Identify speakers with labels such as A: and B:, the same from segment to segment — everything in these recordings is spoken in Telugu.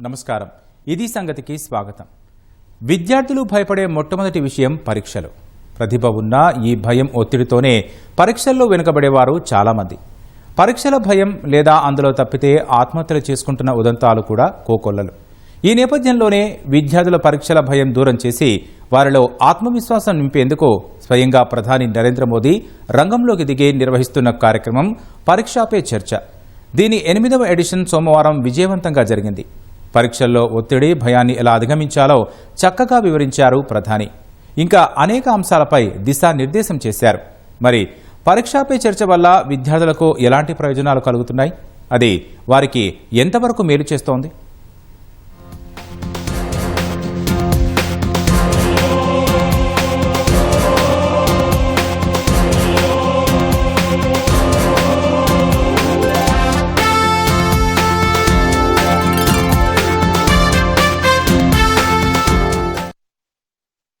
A: నమస్కారం. ఇది సంగతికి స్వాగతం. విద్యార్థులు భయపడే మొట్టమొదటి విషయం పరీక్షలు. ప్రతిభ ఉన్నా ఈ భయం ఒత్తిడితోనే పరీక్షల్లో వెనుకబడేవారు చాలామంది. పరీక్షల భయం లేదా అందులో తప్పితే ఆత్మహత్యలు చేసుకుంటున్న ఉదంతాలు కూడా కోకొల్లలు. ఈ నేపథ్యంలోనే విద్యార్థుల పరీక్షల భయం దూరం చేసి వారిలో ఆత్మవిశ్వాసం నింపేందుకు స్వయంగా ప్రధాని నరేంద్ర మోదీ రంగంలోకి దిగి నిర్వహిస్తున్న కార్యక్రమం పరీక్షాపే చర్చ. దీని ఎనిమిదవ ఎడిషన్ సోమవారం విజయవంతంగా జరిగింది. పరీక్షల్లో ఒత్తిడి భయాన్ని ఎలా అధిగమించాలో చక్కగా వివరించారు ప్రధాని. ఇంకా అనేక అంశాలపై దిశానిర్దేశం చేశారు. మరి పరీక్షాపై చర్చ వల్ల విద్యార్థులకు ఎలాంటి ప్రయోజనాలు కలుగుతున్నాయి? అది వారికి ఎంతవరకు మేలు చేస్తోంది?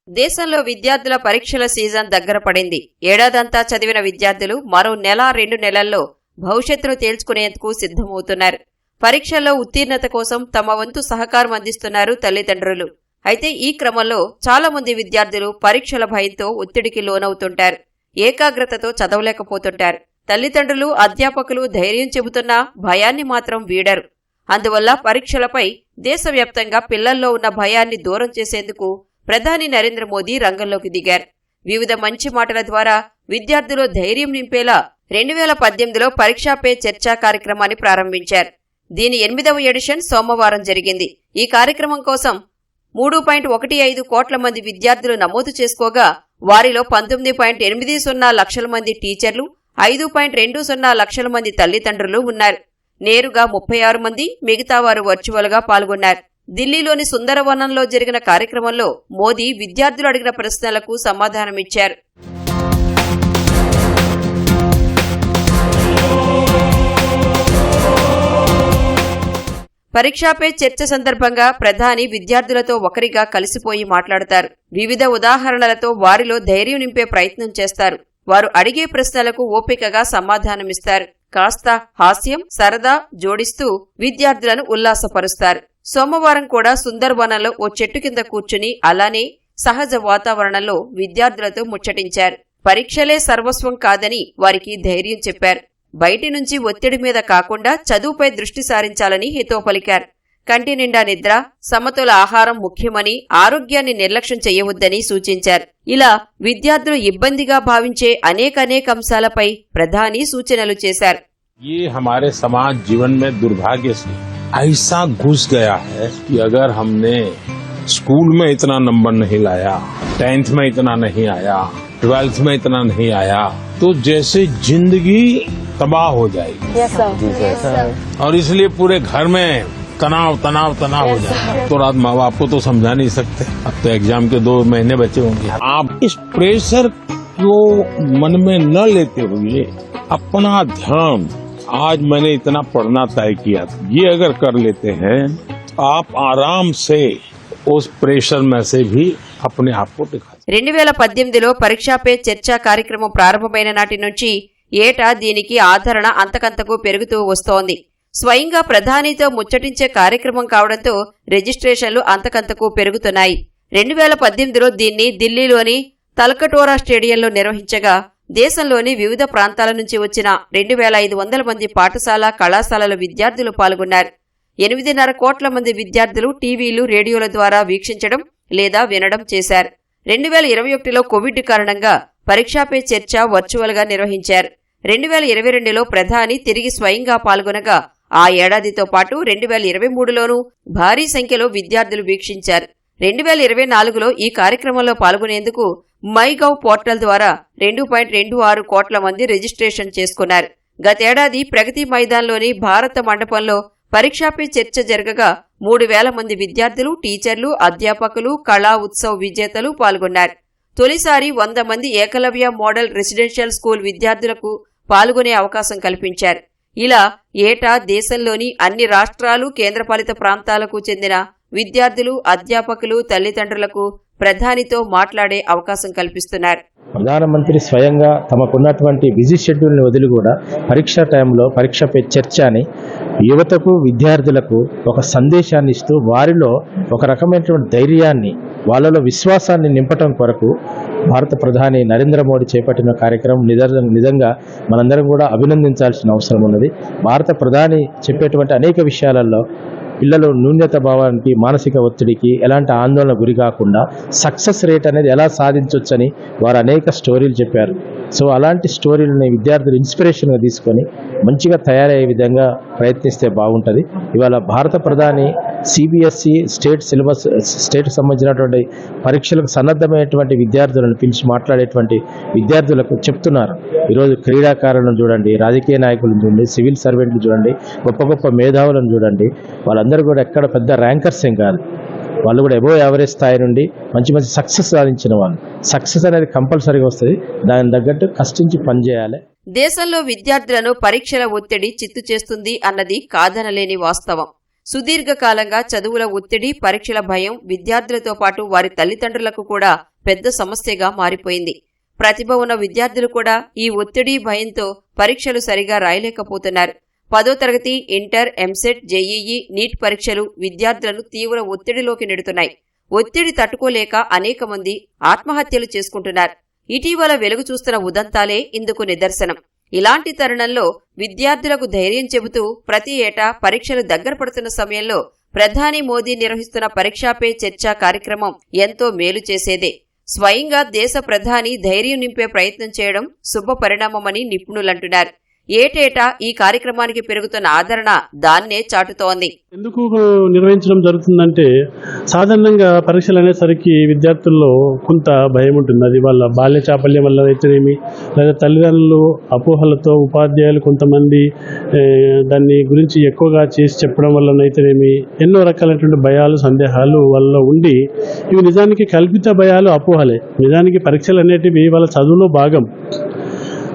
B: దేశంలో విద్యార్థుల పరీక్షల సీజన్ దగ్గర పడింది. ఏడాదంతా చదివిన విద్యార్థులు మరో నెల రెండు నెలల్లో భవిష్యత్తును తేల్చుకునేందుకు సిద్ధమవుతున్నారు. పరీక్షల్లో ఉత్తీర్ణత కోసం తమ వంతు సహకారం అందిస్తున్నారు తల్లిదండ్రులు. అయితే ఈ క్రమంలో చాలా మంది విద్యార్థులు పరీక్షల భయంతో ఒత్తిడికి లోనవుతుంటారు. ఏకాగ్రతతో చదవలేకపోతుంటారు. తల్లిదండ్రులు అధ్యాపకులు ధైర్యం చెబుతున్నా భయాన్ని మాత్రం వీడరు. అందువల్ల పరీక్షలపై దేశవ్యాప్తంగా పిల్లల్లో ఉన్న భయాన్ని దూరం చేసేందుకు ప్రధాని నరేంద్ర మోదీ రంగంలోకి దిగారు. వివిధ మంచి మాటల ద్వారా విద్యార్థులు ధైర్యం నింపేలా రెండు వేల పద్దెనిమిదిలో పరీక్షా పే చర్చా కార్యక్రమాన్ని ప్రారంభించారు. దీని ఎనిమిదవ ఎడిషన్ సోమవారం జరిగింది. ఈ కార్యక్రమం కోసం మూడు పాయింట్ ఒకటి ఐదు కోట్ల మంది విద్యార్థులు నమోదు చేసుకోగా వారిలో పంతొమ్మిది పాయింట్ ఎనిమిది సున్నా లక్షల మంది టీచర్లు ఐదు పాయింట్ రెండు సున్నా లక్షల మంది తల్లిదండ్రులు ఉన్నారు. నేరుగా ముప్పై ఆరు మంది మిగతా వారు వర్చువల్గా పాల్గొన్నారు. ఢిల్లీలోని సుందరవనంలో జరిగిన కార్యక్రమంలో మోదీ విద్యార్థులు అడిగిన ప్రశ్నలకు సమాధానమిచ్చారు. పరీక్షాపై చర్చ సందర్భంగా ప్రధాని విద్యార్థులతో ఒకరిగా కలిసిపోయి మాట్లాడతారు. వివిధ ఉదాహరణలతో వారిలో ధైర్యం నింపే ప్రయత్నం చేస్తారు. వారు అడిగే ప్రశ్నలకు ఓపికగా సమాధానమిస్తారు. కాస్త హాస్యం సరదా జోడిస్తూ విద్యార్థులను ఉల్లాసపరుస్తారు. సోమవారం కూడా సుందర్వనలో ఓ చెట్టు కింద కూర్చుని అలానే సహజ వాతావరణంలో విద్యార్థులతో ముచ్చటించారు. పరీక్షలే సర్వస్వం కాదని వారికి ధైర్యం చెప్పారు. బయటి నుంచి ఒత్తిడి మీద కాకుండా చదువుపై దృష్టి సారించాలని హితో పలికారు. కంటి నిండా నిద్ర సమతుల ఆహారం ముఖ్యమని ఆరోగ్యాన్ని నిర్లక్ష్యం చేయవద్దని సూచించారు. ఇలా విద్యార్థులు ఇబ్బందిగా భావించే అనేక అనేక అంశాలపై ప్రధాని సూచనలు చేశారు.
C: ఈ హమారే సమాజ్ జీవన్ మే దుర్భాగ్య ऐसा घुस गया है कि अगर हमने स्कूल में इतना नंबर नहीं लाया टेंथ में इतना नहीं आया ट्वेल्थ में इतना नहीं आया तो जैसे ज़िंदगी तबाह हो जाएगी। Yes, yes, और इसलिए पूरे घर में तनाव तनाव तनाव हो जाए तो रात माँ बाप को तो समझा नहीं सकते। अब तो एग्ज़ाम के दो महीने बचे होंगे। आप इस प्रेशर को मन में न लेते हुए अपना ध्यान आज मैंने इतना पढ़ना तय किया था ये अगर कर लेते हैं तो आप आराम से उस प्रेशर में से भी अपने आप को दिखा
B: రెండు వేల పద్దెనిమిదిలో పరీక్షాపై చర్చా కార్యక్రమం ప్రారంభమైన నాటి నుంచి ఏటా దీనికి ఆదరణ అంతకంతకు పెరుగుతూ వస్తోంది స్వయంగా ప్రధానితో ముచ్చటించే కార్యక్రమం కావడంతో రిజిస్ట్రేషన్లు అంతకంతకు పెరుగుతున్నాయి రెండు వేల పద్దెనిమిదిలో దీన్ని ఢిల్లీలోని తల్కటోరా స్టేడియంలో నిర్వహించగా దేశంలోని వివిధ ప్రాంతాల నుంచి వచ్చిన రెండు వేల ఐదు వందల మంది పాఠశాల కళాశాలల విద్యార్థులు పాల్గొన్నారు. ఎనిమిదిన్నర కోట్ల మంది విద్యార్థులు టీవీలు రేడియోల ద్వారా వీక్షించడం లేదా వినడం చేశారు. రెండు వేల ఇరవై ఒకటిలో కోవిడ్ కారణంగా పరీక్షాపై చర్చ వర్చువల్గా నిర్వహించారు. రెండు వేల ఇరవై రెండులో ప్రధాని తిరిగి స్వయంగా పాల్గొనగా ఆ ఏడాదితో పాటు రెండు వేల ఇరవై మూడులోనూ భారీ సంఖ్యలో విద్యార్థులు వీక్షించారు. రెండు వేల ఇరవై నాలుగులో ఈ కార్యక్రమంలో పాల్గొనేందుకు మై గవ్ పోర్టల్ ద్వారా రెండు పాయింట్ రెండు ఆరు కోట్ల మంది రిజిస్ట్రేషన్ చేసుకున్నారు. గతేడాది ప్రగతి మైదాన్లోని భారత మండపంలో పరీక్షాపై చర్చ జరగగా మూడు వేల మంది విద్యార్థులు టీచర్లు అధ్యాపకులు కళా ఉత్సవ్ విజేతలు పాల్గొన్నారు. తొలిసారి వంద మంది ఏకలవ్య మోడల్ రెసిడెన్షియల్ స్కూల్ విద్యార్థులకు పాల్గొనే అవకాశం కల్పించారు. ఇలా ఏటా దేశంలోని అన్ని రాష్ట్రాలు కేంద్రపాలిత ప్రాంతాలకు చెందిన విద్యార్థులు అధ్యాపకులు తల్లిదండ్రులకు ప్రధానితో మాట్లాడే అవకాశం కల్పిస్తున్నారు.
D: ప్రధానమంత్రి స్వయంగా తమకున్నటువంటి బిజీ షెడ్యూల్ని వదిలి కూడా పరీక్ష టైంలో పరీక్ష పే చర్చ అని యువతకు విద్యార్థులకు ఒక సందేశాన్ని ఇస్తూ వారిలో ఒక రకమైనటువంటి ధైర్యాన్ని వాళ్ళలో విశ్వాసాన్ని నింపటం కొరకు భారత ప్రధాని నరేంద్ర మోడీ చేపట్టిన కార్యక్రమం నిజంగా మనందరం కూడా అభినందించాల్సిన అవసరం ఉన్నది. భారత ప్రధాని చెప్పేటువంటి అనేక విషయాలలో పిల్లలు న్యూన్యత భావానికి మానసిక ఒత్తిడికి ఎలాంటి ఆందోళన గురి కాకుండా సక్సెస్ రేట్ అనేది ఎలా సాధించవచ్చని వారు అనేక స్టోరీలు చెప్పారు. సో అలాంటి స్టోరీలని విద్యార్థులు ఇన్స్పిరేషన్గా తీసుకొని మంచిగా తయారయ్యే విధంగా ప్రయత్నిస్తే బాగుంటుంది. ఇవాళ భారత ప్రధాని సిబిఎస్ఈ స్టేట్ సిలబస్ స్టేట్ సంబంధించినటువంటి పరీక్షలకు సన్నద్ధమైనటువంటి విద్యార్థులను పిలిచి మాట్లాడేటువంటి విద్యార్థులకు చెప్తున్నారు. ఈరోజు క్రీడాకారులను చూడండి రాజకీయ నాయకులను చూడండి సివిల్ సర్వెంట్లు చూడండి గొప్ప గొప్ప మేధావులను చూడండి. వాళ్ళందరూ కూడా ఎక్కడ పెద్ద ర్యాంకర్స్ ఏం కాదు. వాళ్ళు కూడా ఎబో యావరేజ్ స్థాయి నుండి మంచి మంచి సక్సెస్ సాధించిన వాళ్ళు. సక్సెస్ అనేది కంపల్సరీగా వస్తుంది. దాని తగ్గట్టు కష్టించి పనిచేయాలి
B: దేశంలో విద్యార్థులను పరీక్షల ఒత్తిడి చిత్తు చేస్తుంది అన్నది కాదనలేని వాస్తవం. సుదీర్ఘకాలంగా చదువుల ఒత్తిడి పరీక్షల భయం విద్యార్థులతో పాటు వారి తల్లిదండ్రులకు కూడా పెద్ద సమస్యగా మారిపోయింది. ప్రతిభ ఉన్న విద్యార్థులు కూడా ఈ ఒత్తిడి భయంతో పరీక్షలు సరిగా రాయలేకపోతున్నారు. పదో తరగతి ఇంటర్ ఎంసెట్ జేఈఈ నీట్ పరీక్షలు విద్యార్థులను తీవ్ర ఒత్తిడిలోకి నెడుతున్నాయి. ఒత్తిడి తట్టుకోలేక అనేక మంది ఆత్మహత్యలు చేసుకుంటున్నారు. ఇటీవల వెలుగు చూస్తున్న ఉదంతాలే ఇందుకు నిదర్శనం. ఇలాంటి తరుణంలో విద్యార్థులకు ధైర్యం చెబుతూ ప్రతి ఏటా పరీక్షలు దగ్గర పడుతున్న సమయంలో ప్రధాని మోదీ నిర్వహిస్తున్న పరీక్షా పే చర్చ కార్యక్రమం ఎంతో మేలు చేసేదే. స్వయంగా దేశ ప్రధాని ధైర్యం నింపే ప్రయత్నం చేయడం శుభ పరిణామమని నిపుణులంటున్నారు. ఏటేటా ఈ కార్యక్రమానికి పెరుగుతున్న ఆదరణ దాన్నే చాటుతోంది.
E: ఎందుకు నిర్వహించడం జరుగుతుందంటే సాధారణంగా పరీక్షలు అనేసరికి విద్యార్థుల్లో కొంత భయం ఉంటుంది. అది వాళ్ళ బాల్య చాపల్యం వల్ల అయితేనేమి లేదా తల్లిదండ్రులు అపోహలతో ఉపాధ్యాయులు కొంతమంది దాన్ని గురించి ఎక్కువగా చేసి చెప్పడం వల్లనైతేనేమి ఎన్నో రకాలైనటువంటి భయాలు సందేహాలు వాళ్ళలో ఉండి ఇవి నిజానికి కల్పిత భయాలు అపోహలే. నిజానికి పరీక్షలు అనేటివి వాళ్ళ చదువులో భాగం.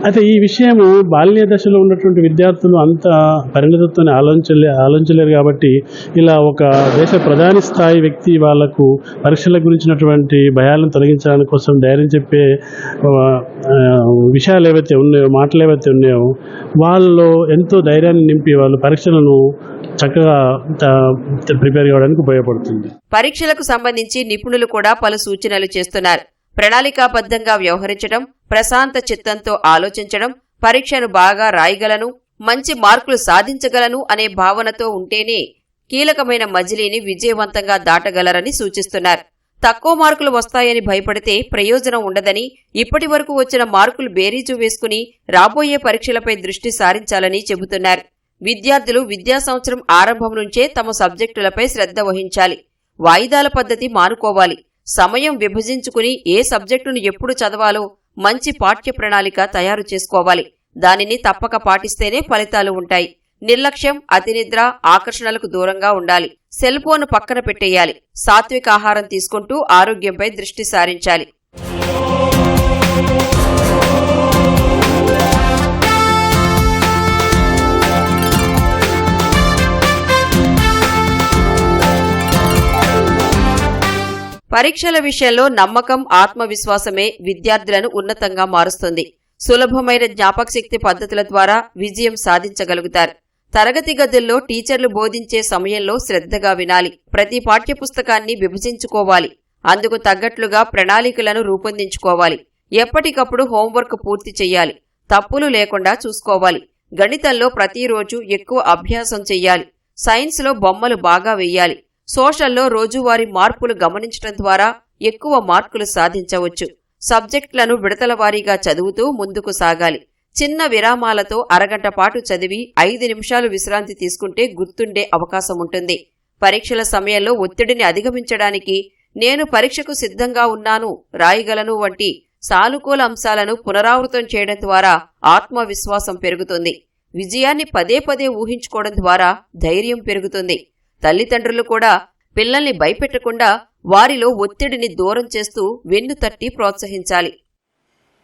E: అయితే ఈ విషయము బాల్య దశలో ఉన్నటువంటి విద్యార్థులు అంత పరిణతత్వాన్ని ఆలోచించలే ఆలోచించలేరు కాబట్టి ఇలా ఒక దేశ ప్రధాని స్థాయి వ్యక్తి వాళ్ళకు పరీక్షల గురించినటువంటి భయాలను తొలగించడానికి కోసం ధైర్యం చెప్పే విషయాలు ఏవైతే ఉన్నాయో మాటలు ఏవైతే ఉన్నాయో వాళ్ళలో ఎంతో ధైర్యాన్ని నింపి వాళ్ళు పరీక్షలను చక్కగా ప్రిపేర్ కావడానికి ఉపయోగపడుతుంది.
B: పరీక్షలకు సంబంధించి నిపుణులు కూడా పలు సూచనలు చేస్తున్నారు. ప్రణాళికాబద్ధంగా వ్యవహరించడం ప్రశాంత చిత్తంతో ఆలోచించడం పరీక్షను బాగా రాయగలను మంచి మార్కులు సాధించగలను అనే భావనతో ఉంటేనే కీలకమైన మజిలీని విజయవంతంగా దాటగలరని సూచిస్తున్నారు. తక్కువ మార్కులు వస్తాయని భయపడితే ప్రయోజనం ఉండదని ఇప్పటి వరకు వచ్చిన మార్కులు బేరీజు వేసుకుని రాబోయే పరీక్షలపై దృష్టి సారించాలని చెబుతున్నారు. విద్యార్థులు విద్యా సంవత్సరం ఆరంభం నుంచే తమ సబ్జెక్టులపై శ్రద్ధ వహించాలి. వాయిదాల పద్ధతి మానుకోవాలి. సమయం విభజించుకుని ఏ సబ్జెక్టును ఎప్పుడు చదవాలో మంచి పాఠ్య ప్రణాళిక తయారు చేసుకోవాలి. దానిని తప్పక పాటిస్తేనే ఫలితాలు ఉంటాయి. నిర్లక్ష్యం అతినిద్ర ఆకర్షణలకు దూరంగా ఉండాలి. సెల్ ఫోన్ పక్కన పెట్టేయాలి. సాత్విక ఆహారం తీసుకుంటూ ఆరోగ్యంపై దృష్టి సారించాలి. పరీక్షల విషయంలో నమ్మకం ఆత్మవిశ్వాసమే విద్యార్థులను ఉన్నతంగా మారుస్తుంది. సులభమైన జ్ఞాపకశక్తి పద్ధతుల ద్వారా విజయం సాధించగలుగుతారు. తరగతి గదుల్లో టీచర్లు బోధించే సమయంలో శ్రద్ధగా వినాలి. ప్రతి పాఠ్యపుస్తకాన్ని విభజించుకోవాలి. అందుకు తగ్గట్లుగా ప్రణాళికలను రూపొందించుకోవాలి. ఎప్పటికప్పుడు హోంవర్క్ పూర్తి చేయాలి. తప్పులు లేకుండా చూసుకోవాలి. గణితంలో ప్రతిరోజు ఎక్కువ అభ్యాసం చెయ్యాలి సైన్స్లో బొమ్మలు బాగా వెయ్యాలి సోషల్లో రోజువారీ మార్పులు గమనించడం ద్వారా ఎక్కువ మార్కులు సాధించవచ్చు. సబ్జెక్టులను విడతల వారీగా చదువుతూ ముందుకు సాగాలి. చిన్న విరామాలతో అరగంట పాటు చదివి ఐదు నిమిషాలు విశ్రాంతి తీసుకుంటే గుర్తుండే అవకాశం ఉంటుంది. పరీక్షల సమయంలో ఒత్తిడిని అధిగమించడానికి నేను పరీక్షకు సిద్ధంగా ఉన్నాను రాయగలను వంటి సానుకూల అంశాలను పునరావృతం చేయడం ద్వారా ఆత్మవిశ్వాసం పెరుగుతుంది. విజయాన్ని పదే పదే ఊహించుకోవడం ద్వారా ధైర్యం పెరుగుతుంది. తల్లిదండ్రులు కూడా పిల్లల్ని భయపెట్టకుండా వారిలో ఒత్తిడిని దూరం చేస్తూ వెన్ను తట్టి ప్రోత్సహించాలి.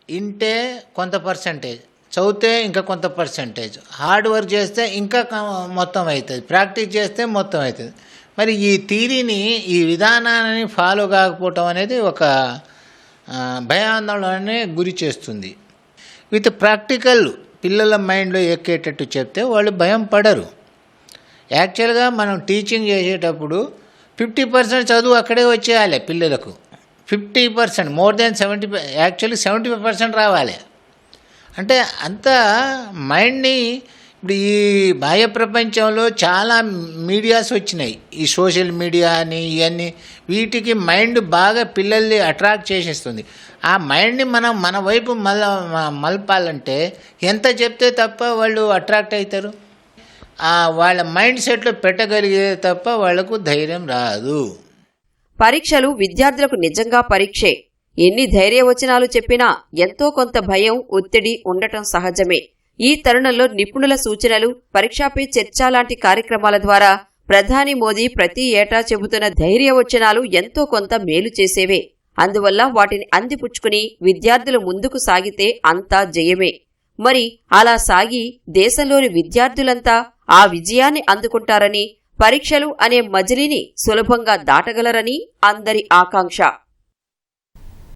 F: ఇంటే కొంత పర్సంటేజ్ చదివితే ఇంకా కొంత పర్సంటేజ్ హార్డ్ వర్క్ చేస్తే ఇంకా మొత్తం అవుతుంది ప్రాక్టీస్ చేస్తే మొత్తం అవుతుంది. మరి ఈ థీరీని ఈ విధానాన్ని ఫాలో కాకపోవటం అనేది ఒక ఆ, భయాందోళనని గురి చేస్తుంది. విత్ ప్రాక్టికల్ పిల్లల మైండ్లో ఎక్కేటట్టు చెప్తే వాళ్ళు భయం పడరు. యాక్చువల్గా మనం టీచింగ్ చేసేటప్పుడు ఫిఫ్టీ పర్సెంట్ చదువు అక్కడే వచ్చేయాలి పిల్లలకు. Fifty percent more then seventy actually seventy five percent రావాలి. అంటే అంత మైండ్ని ఇప్పుడు ఈ బాహ్య ప్రపంచంలో చాలా మీడియాస్ వచ్చినాయి. ఈ సోషల్ మీడియా అని ఇవన్నీ వీటికి మైండ్ బాగా పిల్లల్ని అట్రాక్ట్ చేసేస్తుంది. ఆ మైండ్ని మనం మన వైపు మల మలపాలంటే ఎంత చెప్తే తప్ప వాళ్ళు అట్రాక్ట్ అవుతారు? వాళ్ళ మైండ్ సెట్లో పెట్టగలిగే తప్ప వాళ్ళకు ధైర్యం రాదు.
B: పరీక్షలు విద్యార్థులకు నిజంగా పరీక్షే. ఎన్ని ధైర్యవచనాలు చెప్పినా ఎంతో కొంత భయం ఒత్తిడి ఉండటం సహజమే. ఈ తరుణంలో నిపుణుల సూచనలు పరీక్షాపై చర్చ లాంటి కార్యక్రమాల ద్వారా ప్రధాని మోదీ ప్రతి ఏటా చెబుతున్న ధైర్యవచనాలు ఎంతో కొంత మేలు చేసేవే. అందువల్ల వాటిని అందిపుచ్చుకుని విద్యార్థులు ముందుకు సాగితే అంతా జయమే. మరి అలా సాగి దేశంలోని విద్యార్థులంతా ఆ విజయాన్ని అందుకుంటారని పరీక్షలు అనే మజిలీని సులభంగా దాటగలరని అందరి ఆకాంక్ష.